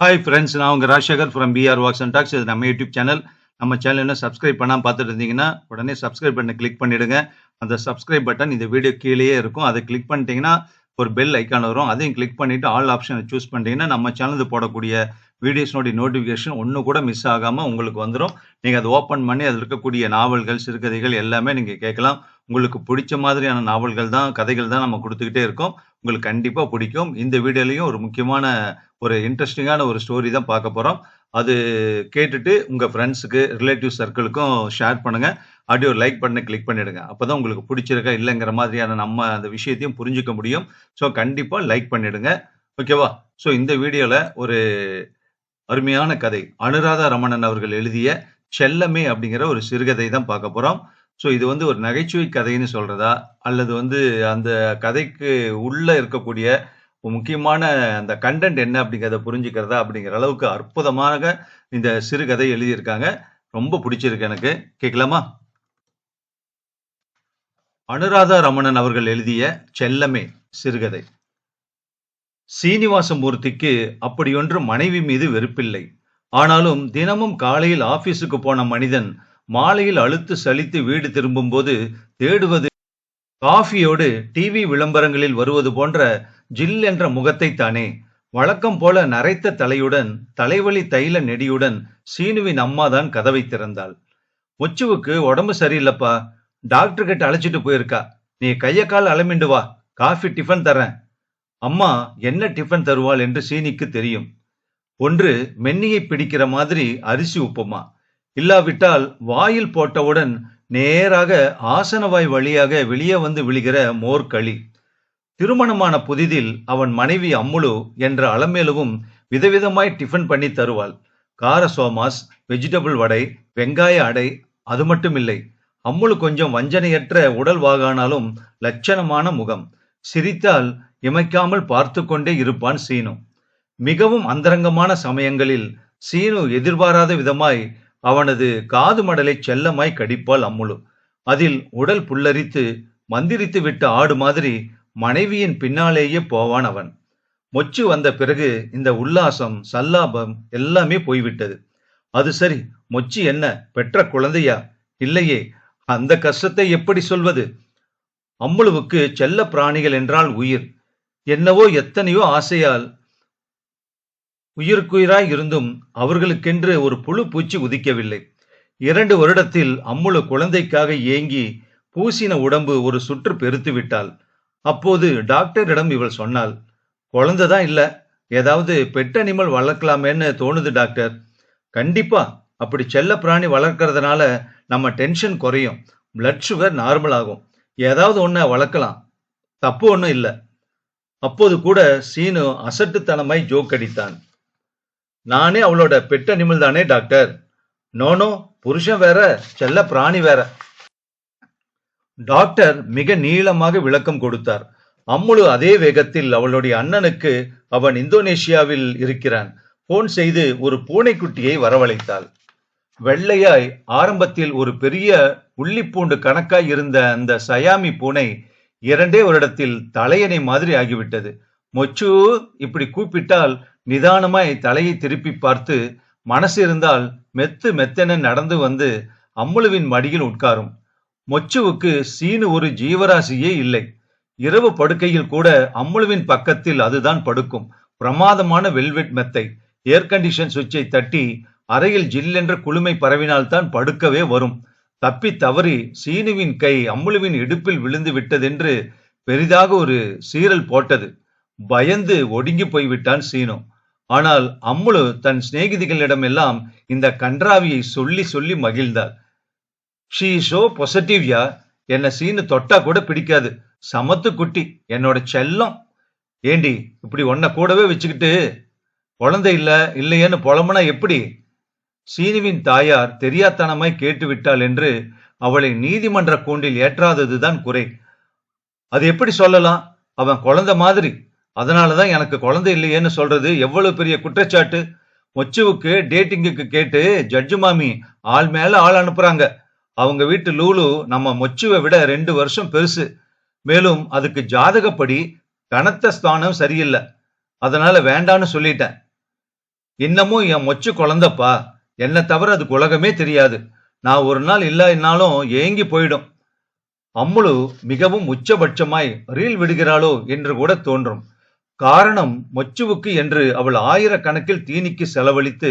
Hi friends நான் உங்கள் Rajasekar from PR walks and talks இது நம்ம யூடியூப் சேனல் நம்ம சேனல் என்ன சப்ஸ்கிரைப் பண்ணாமல் பார்த்துட்டு இருந்தீங்கன்னா உடனே சப்ஸ்கிரைப் பண்ண கிளிக் பண்ணிடுங்க. அந்த சப்ஸ்கிரைப் பட்டன் இந்த வீடியோ கீழேயே இருக்கும். அதை கிளிக் பண்ணிட்டீங்கன்னா ஒரு பெல் ஐக்கான் வரும். அதையும் கிளிக் பண்ணிவிட்டு ஆல் ஆப்ஷனை சூஸ் பண்ணிட்டீங்கன்னா நம்ம சேனல் போடக்கூடிய வீடியோஸ்னுடைய நோட்டிஃபிகேஷன் ஒன்று கூட மிஸ் ஆகாமல் உங்களுக்கு வந்துடும் நீங்கள் அதை ஓப்பன் பண்ணி அதில் இருக்கக்கூடிய நாவல்கள் சிறுகதைகள் எல்லாமே நீங்கள் கேட்கலாம். உங்களுக்கு பிடிச்ச மாதிரியான நாவல்கள் தான் கதைகள் தான் நம்ம கொடுத்துக்கிட்டே இருக்கோம். உங்களுக்கு கண்டிப்பாக பிடிக்கும். இந்த வீடியோலையும் ஒரு முக்கியமான ஒரு இன்ட்ரெஸ்டிங்கான ஒரு ஸ்டோரி தான் பார்க்க போகிறோம் அது கேட்டுட்டு உங்கள் ஃப்ரெண்ட்ஸுக்கு ரிலேட்டிவ் சர்க்கிளுக்கும் ஷேர் பண்ணுங்கள் ஆடியோ ஒரு லைக் பண்ண கிளிக் பண்ணிடுங்க. அப்போ தான் உங்களுக்கு பிடிச்சிருக்கா இல்லைங்கிற மாதிரியான நம்ம அந்த விஷயத்தையும் புரிஞ்சுக்க முடியும். ஸோ கண்டிப்பாக லைக் பண்ணிடுங்க. ஓகேவா ஸோ இந்த வீடியோவில் ஒரு அருமையான கதை. அனுராதா ரமணன் அவர்கள் எழுதிய செல்லமே அப்படிங்கிற ஒரு சிறுகதை தான் பார்க்க போகிறோம் ஸோ இது வந்து ஒரு நகைச்சுவை கதைன்னு சொல்றதா? அல்லது வந்து அந்த கதைக்கு உள்ள இருக்கக்கூடிய முக்கியமான அந்த கண்டென்ட் என்ன அப்படிங்கிறத புரிஞ்சுக்கிறதா அப்படிங்கிற அளவுக்கு அற்புதமாக இந்த சிறுகதை எழுதியிருக்காங்க. ரொம்ப பிடிச்சிருக்கு எனக்கு. கேட்கலாமா? அனுராதா ரமணன் அவர்கள் எழுதிய செல்லமே சிறுகதை சீனிவாசமூர்த்திக்கு அப்படியொன்று மனைவி மீது வெறுப்பில்லை. ஆனாலும் தினமும் காலையில் ஆபீஸுக்கு போன மனிதன் மாலையில் அழுத்து சலித்து வீடு திரும்பும்போது தேடுவது காஃபியோடு டிவி விளம்பரங்களில் வருவது போன்ற ஜில் என்ற முகத்தை தானே. வழக்கம் போல நரைத்த தலையுடன் தலைவலி தைல நெடியுடன் சீனுவின் அம்மா தான் கதவை திறந்தாள். முச்சுவுக்கு உடம்பு சரியில்லப்பா. டாக்டர் கிட்ட அழைச்சிட்டு போயிருக்கா. நீ கைய கால் அலமிண்டு வா. காஃபி டிஃபன் தரேன். அம்மா என்ன டிஃபன் தருவாள்? என்று சீனிக்கு தெரியும். ஒன்று மென்னியை பிடிக்கிற மாதிரி அரிசி உப்புமா. இல்லாவிட்டால் வாயில் போட்டவுடன் நேராக ஆசனவாய் வழியாக வெளியே வந்து விழுகிற மோர்களி திருமணமான புதிதில் அவன் மனைவி அம்முலு என்ற அளமேலுவும் விதவிதமாய் டிஃபன் பண்ணி தருவாள். கார சோமாஸ் வெஜிடபிள் வடை வெங்காய அடை அது மட்டும் இல்லை அம்முலு கொஞ்சம் வஞ்சனையற்ற உடல் வாகானாலும் லட்சணமான முகம். சிரித்தால் இமைக்காமல் பார்த்து கொண்டே இருப்பான் சீனு. மிகவும் அந்தரங்கமான சமயங்களில் சீனு எதிர்பாராத விதமாய் அவனது காது மடலை செல்லமாய் கடிப்பாள் அம்முலு அதில் உடல் புல்லரித்து மந்திரித்து விட்ட ஆடு மாதிரி மனைவியின் பின்னாலேயே போவான் அவன். மொச்சு வந்த பிறகு இந்த உல்லாசம் சல்லாபம் எல்லாமே போய்விட்டது. அது சரி மொச்சு என்ன பெற்ற குழந்தையா? இல்லையே அந்த கஷ்டத்தை எப்படி சொல்வது? அம்முழுவுக்கு செல்ல பிராணிகள் என்றால் உயிர். என்னவோ எத்தனையோ ஆசையால் உயிருக்குயிராய் இருந்தும் அவர்களுக்கென்று ஒரு புழு பூச்சி உதிக்கவில்லை. இரண்டு வருடத்தில் அம்முழு குழந்தைக்காக ஏங்கி பூசின உடம்பு ஒரு சுற்று பெருத்து விட்டாள். அப்போது டாக்டரிடம் இவள் சொன்னாள் குழந்தைதான் இல்ல ஏதாவது பெட் அனிமல் வளர்க்கலாமேன்னு தோணுது டாக்டர். கண்டிப்பா அப்படி செல்ல பிராணி வளர்க்கறதுனால நம்ம டென்ஷன் குறையும் பிளட் சுகர் நார்மல் ஆகும். ஏதாவது ஒன்ன வளர்க்கலாம். தப்பு ஒன்றும் இல்லை. அப்போது கூட சீனு அசட்டுத்தனமாய் ஜோக் அடித்தான் நானே அவளோட பெட் அனிமல் தானே டாக்டர் நோனோ புருஷன் வேற செல்ல பிராணி வேற. டாக்டர் மிக நீளமாக விளக்கம் கொடுத்தார். அம்முழு அதே வேகத்தில் அவளுடைய அண்ணனுக்கு அவன் இந்தோனேஷியாவில் இருக்கிறான். போன் செய்து ஒரு பூனைக்குட்டியை வரவழைத்தாள். வெள்ளையாய் ஆரம்பத்தில் ஒரு பெரிய உள்ளிப்பூண்டு கணக்காய் இருந்த அந்த சயாமி பூனை இரண்டே வருடத்தில் தலையணை மாதிரி ஆகிவிட்டது. மொச்சு இப்படி கூப்பிட்டால் நிதானமாய் தலையை திருப்பி பார்த்து மனசு இருந்தால் மெத்து மெத்தென நடந்து வந்து அம்முழுவின் மடியில் உட்காரும். மொச்சுவுக்கு சீனு ஒரு ஜீவராசியே இல்லை. இரவு படுக்கையில் கூட அம்முழுவின் பக்கத்தில் அதுதான் படுக்கும். பிரமாதமான வெல்வெட் மெத்தை ஏர் கண்டிஷன் சுவிட்சை தட்டி அறையில் ஜில்லென்ற குளுமை பரவினால்தான் படுக்கவே வரும். தப்பி தவறி சீனுவின் கை அம்முழுவின் இடுப்பில் விழுந்து விட்டதென்று பெரிதாக ஒரு சீரல் போட்டது. பயந்து ஒடுங்கி போய்விட்டான் சீனு. ஆனால் அம்முழு தன் சிநேகிதிகளிடம் எல்லாம் இந்த கன்றாவியை சொல்லி சொல்லி மகிழ்ந்தாள். ஷீ ஷோ பொசிட்டிவ்யா என்னை சீனு தொட்டா கூட பிடிக்காது. சமத்து குட்டி என்னோட செல்லம். ஏண்டி இப்படி உன்னை கூடவே வச்சுக்கிட்டு? குழந்தை இல்லை இல்லையேன்னு புலம்புனா எப்படி? சீனுவின் தாயார் தெரியாத்தனமாய் கேட்டுவிட்டாள் என்று அவளை நீதிமன்ற கூண்டில் ஏற்றாததுதான் குறை. அது எப்படி சொல்லலாம்? அவன் குழந்தை மாதிரி. அதனாலதான் எனக்கு குழந்தை இல்லையேன்னு சொல்றது எவ்வளவு பெரிய குற்றச்சாட்டு? மொச்சுவுக்கு டேட்டிங்குக்கு கேட்டு ஜட்ஜு மாமி ஆள் மேல ஆள் அனுப்புறாங்க. அவங்க வீட்டு லூலு நம்ம மொச்சுவை விட ரெண்டு வருஷம் பெருசு. மேலும் அதுக்கு ஜாதகப்படி கனத்த ஸ்தானம் சரியில்லை. அதனால வேண்டான்னு சொல்லிட்டேன். இன்னமும் என் மொச்சு குழந்தப்பா. என்னை தவிர அதுக்கு உலகமே தெரியாது. நான் ஒரு நாள் இல்லைன்னாலும் ஏங்கி போயிடும். அம்முழு மிகவும் உச்சபட்சமாய் ரீல் விடுகிறாளோ என்று கூட தோன்றும். காரணம் மொச்சுவுக்கு என்று அவள் ஆயிரக்கணக்கில் தீனிக்கு செலவழித்து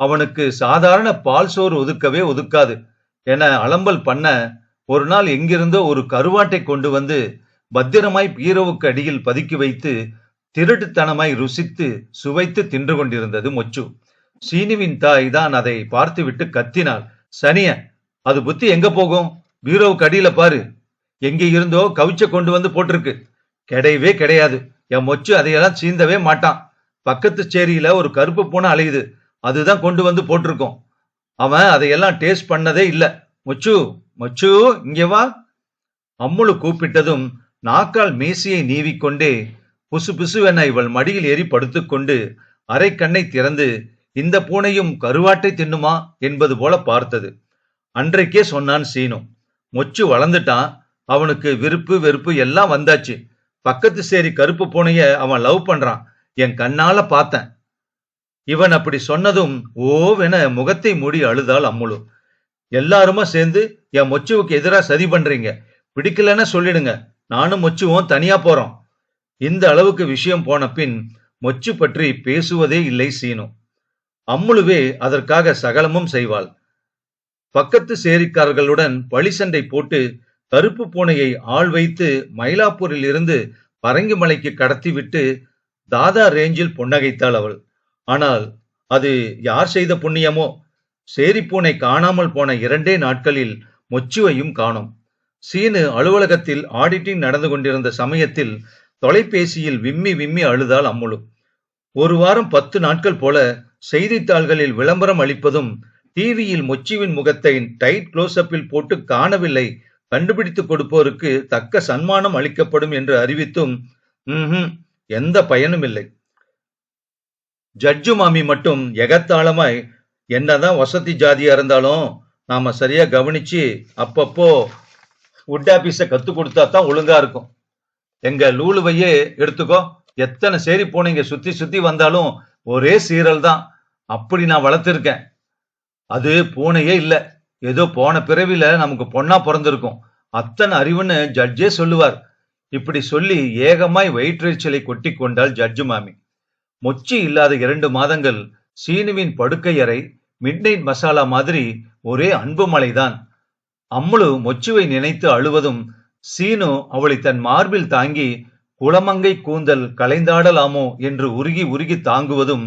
அவனுக்கு சாதாரண பால் சோறு ஒதுக்கவே ஒதுக்காது என அலம்பல் பண்ண ஒரு நாள் எங்கிருந்தோ ஒரு கருவாட்டை கொண்டு வந்து பத்திரமாய் பீரோவுக்கு அடியில் பதுக்கி வைத்து திருட்டுத்தனமாய் ருசித்து சுவைத்து தின்று கொண்டிருந்தது மொச்சு. சீனுவின் தாய் தான் அதை பார்த்துவிட்டு கத்தினாள். சனிய அது புத்தி எங்க போகும்? பீரோவுக்கு அடியில பாரு. எங்கே இருந்தோ கவிச்ச கொண்டு வந்து போட்டிருக்கு. கிடையவே கிடையாது. என் மொச்சு அதையெல்லாம் சீந்தவே மாட்டான். பக்கத்து சேரியில ஒரு கருப்பு பூனை அலையுது. அதுதான் கொண்டு வந்து போட்டிருக்கோம். அவன் அதையெல்லாம் டேஸ்ட் பண்ணதே இல்லை. மொச்சு மொச்சு இங்கே வா. அம்முழு கூப்பிட்டதும் நாக்கால் மேசியை நீவிக்கொண்டே புசு புசுவென இவள் மடியில் ஏறி படுத்துக்கொண்டு அரை கண்ணை திறந்து இந்த பூனையும் கருவாட்டை தின்னுமா? என்பது போல பார்த்தது. அன்றைக்கே சொன்னான் சீனு. மொச்சு வளர்ந்துட்டான். அவனுக்கு விருப்பு வெறுப்பு எல்லாம் வந்தாச்சு. பக்கத்து சேரி கருப்பு பூனைய அவன் லவ் பண்றான். என் கண்ணால பார்த்தேன். இவன் அப்படி சொன்னதும் ஓவென முகத்தை மூடி அழுதாள் அம்முழு எல்லாருமா சேர்ந்து என் மொச்சுவுக்கு எதிரா சதி பண்றீங்க. பிடிக்கலன்னா சொல்லிடுங்க. நானும் மொச்சுவும் தனியா போறோம். இந்த அளவுக்கு விஷயம் போன பின் மொச்சு பற்றி பேசுவதே இல்லை சீனு. அம்முழுவே அதற்காக சகலமும் செய்வாள். பக்கத்து சேரிக்காரர்களுடன் பழி சண்டை போட்டு கருப்பு பூனையை ஆள் வைத்து மயிலாப்பூரில் இருந்து பரங்கிமலைக்கு கடத்திவிட்டு தாதா ரேஞ்சில் புன்னகைத்தாள் அவள். ஆனால் அது யார் செய்த புண்ணியமோ? சேரி பூனை காணாமல் போன இரண்டே நாட்களில் மொச்சுவையும் காணோம். சீனு அலுவலகத்தில் ஆடிட்டிங் நடந்து கொண்டிருந்த சமயத்தில் தொலைபேசியில் விம்மி விம்மி அழுதாள் அம்முழு. ஒரு வாரம் பத்து நாட்கள் போல செய்தித்தாள்களில் விளம்பரம் அளிப்பதும் டிவியில் மொச்சுவின் முகத்தை டைட் க்ளோஸ்அப்பில் போட்டு காணவில்லை கண்டுபிடித்து கொடுப்போருக்கு தக்க சன்மானம் அளிக்கப்படும் என்று அறிவித்தும் எந்த பயனும் இல்லை. ஜட்ஜு மாமி மட்டும் எகத்தாளமாய் என்னதான் வசதி ஜாதியா இருந்தாலும் நாம சரியா கவனிச்சு அப்பப்போ உட் ஆபீஸ கத்து கொடுத்தா தான் ஒழுங்கா இருக்கும். எங்க லூலுவையே எடுத்துக்கோ எத்தனை சேரி போனீங்க சுத்தி சுத்தி வந்தாலும் ஒரே சீரல் தான் அப்படி நான் வளர்த்துருக்கேன். அது பூனையே இல்லை. ஏதோ போன பிறவில நமக்கு பொண்ணா பிறந்திருக்கும். அத்தனை அறிவுன்னு ஜட்ஜே சொல்லுவார். இப்படி சொல்லி ஏகமாய் வயிற்றெரிச்சலை கொட்டி கொண்டாள் ஜட்ஜு மாமி. மொச்சி இல்லாத இரண்டு மாதங்கள் சீனுவின் படுக்கை அறை மிட்நைட் மசாலா மாதிரி ஒரே அன்பு மலைதான். அம்முழு மொச்சுவை நினைத்து அழுவதும் சீனு அவளை தன் மார்பில் தாங்கி குளமங்கை கூந்தல் கலைந்தாடலாமோ என்று உருகி உருகி தாங்குவதும்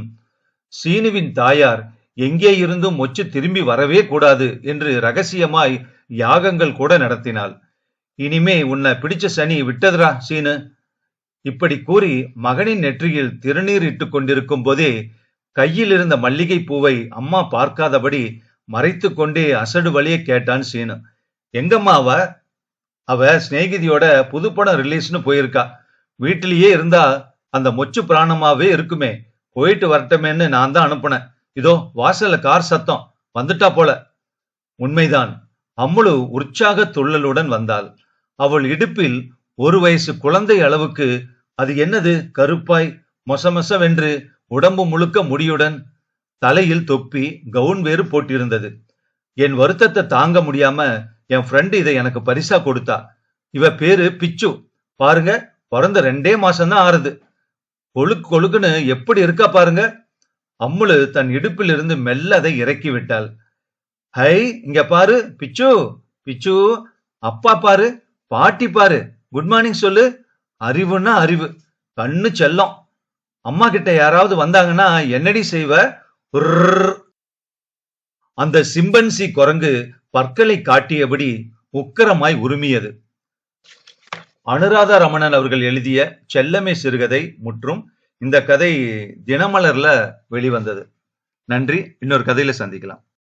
சீனுவின் தாயார் எங்கே இருந்தும் மொச்சு திரும்பி வரவே கூடாது என்று ரகசியமாய் யாகங்கள் கூட நடத்தினாள். இனிமே உன்னை பிடிச்ச சனி விட்டதுரா சீனு. இப்படி கூறி மகனின் நெற்றியில் திருநீர் இட்டுக் கொண்டிருக்கும் போதே கையில் இருந்த மல்லிகை பூவை அம்மா பார்க்காதபடி மறைத்து கொண்டே அசடு வழிய கேட்டான் சீனு. எங்கம்மா அவ? அவ சிநேகிதியோட புது ரிலீஸ்னு போயிருக்கா. வீட்டிலேயே இருந்தா அந்த மொச்சு பிராணமாவே இருக்குமே. போயிட்டு வரட்டமேன்னு நான் தான் அனுப்புனேன். இதோ வாசல்ல கார் சத்தம். வந்துட்டா போல. உண்மைதான். அம்முழு உற்சாக துள்ளலுடன் வந்தாள். அவள் இடுப்பில் ஒரு வயசு குழந்தை அளவுக்கு அது என்னது? கருப்பாய் மொசமொசவென்று உடம்பு முழுக்க முடியுடன் தலையில் தொப்பி கவுன் வேறு போட்டிருந்தது. என் வருத்தத்தை தாங்க முடியாம என் ஃப்ரெண்டு இதை எனக்கு பரிசா கொடுத்தா. இவ பேரு பிச்சு. பாருங்க பிறந்த ரெண்டே மாசம்தான் ஆறுது. கொழுக்கு கொழுக்குன்னு எப்படி இருக்கா பாருங்க. அம்முழு தன் இடுப்பில் இருந்து மெல்ல அதை இறக்கி விட்டாள் ஹை இங்க பாரு பிச்சு பிச்சு அப்பா பாரு பாட்டி பாரு குட் மார்னிங் சொல்லு அறிவுன்னா அறிவு கண்ணு செல்லம். அம்மா கிட்ட யாராவது வந்தாங்கன்னா என்னடி செய்வ? அந்த சிம்பன்சி குரங்கு பற்களை காட்டியபடி உக்கரமாய் உருமியது. அனுராதா ரமணன் அவர்கள் எழுதிய செல்லமே சிறுகதை முற்றும் இந்த கதை தினமலர்ல வெளிவந்தது. நன்றி. இன்னொரு கதையில சந்திக்கலாம்.